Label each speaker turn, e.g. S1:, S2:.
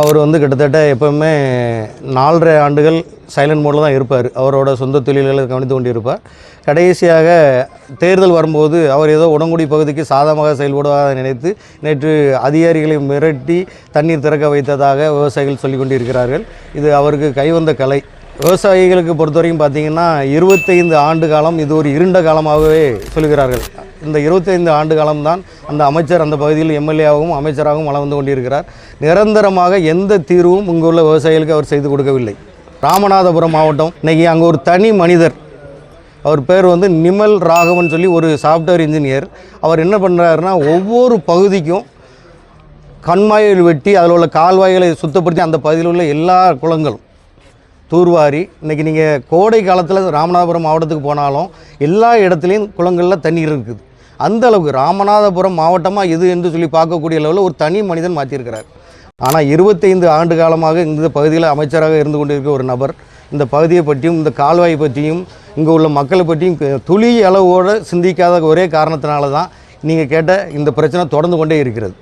S1: அவர் வந்து கிட்டத்தட்ட எப்பவுமே நாலரை ஆண்டுகள் சைலண்ட் மோடில் தான் இருப்பார். அவரோட சொந்த தொழில்களை கவனித்து கொண்டு இருப்பார் கடைசியாக தேர்தல் வரும்போது அவர் ஏதோ உடங்குடி பகுதிக்கு சாதகமாக செயல்படுவதாக நினைத்து நேற்று அதிகாரிகளை மிரட்டி தண்ணீர் திறக்க வைத்ததாக விவசாயிகள் சொல்லிக் கொண்டிருக்கிறார்கள். இது அவருக்கு கைவந்த கலை. விவசாயிகளுக்கு பொறுத்தவரைக்கும் பார்த்தீங்கன்னா இருபத்தைந்து ஆண்டு காலம் இது ஒரு இருண்ட காலமாகவே சொல்கிறார்கள் இந்த இருபத்தைந்து ஆண்டு காலம்தான் அந்த அமைச்சர் அந்த பகுதியில் எம்எல்ஏவாகவும் அமைச்சராகவும் வளர்ந்து கொண்டிருக்கிறார். நிரந்தரமாக எந்த தீர்வும் இங்குள்ள விவசாயிகளுக்கு அவர் செய்து கொடுக்கவில்லை. ராமநாதபுரம் மாவட்டம் இன்றைக்கி அங்கே ஒரு தனி மனிதர். அவர் பேர் வந்து நிமல் ராகவன் சொல்லி ஒரு சாஃப்ட்வேர் இன்ஜினியர் அவர் என்ன பண்ணுறாருன்னா ஒவ்வொரு பகுதிக்கும் கண்மாயில் வெட்டி அதில் உள்ள கால்வாய்களை சுத்தப்படுத்தி அந்த பகுதியில் உள்ள எல்லா குளங்களும் தூர்வாரி. இன்றைக்கி நீங்கள் கோடை காலத்தில் ராமநாதபுரம் மாவட்டத்துக்கு போனாலும் எல்லா இடத்துலையும் குளங்களில் தண்ணீர் இருக்குது. அந்த அளவுக்கு ராமநாதபுரம் மாவட்டமாக இது என்று சொல்லி பார்க்கக்கூடிய அளவில் ஒரு தனி மனிதன் மாற்றியிருக்கிறார் ஆனால் இருபத்தைந்து ஆண்டு காலமாக இந்த பகுதியில் அமைச்சராக இருந்து கொண்டிருக்க ஒரு நபர் இந்த பகுதியை பற்றியும் இந்த கால்வாய் பற்றியும் இங்கே உள்ள மக்களை பற்றியும் துளி அளவோடு சிந்திக்காத ஒரே காரணத்தினால தான் நீங்கள் கேட்ட இந்த பிரச்சனை தொடர்ந்து கொண்டே இருக்கிறது.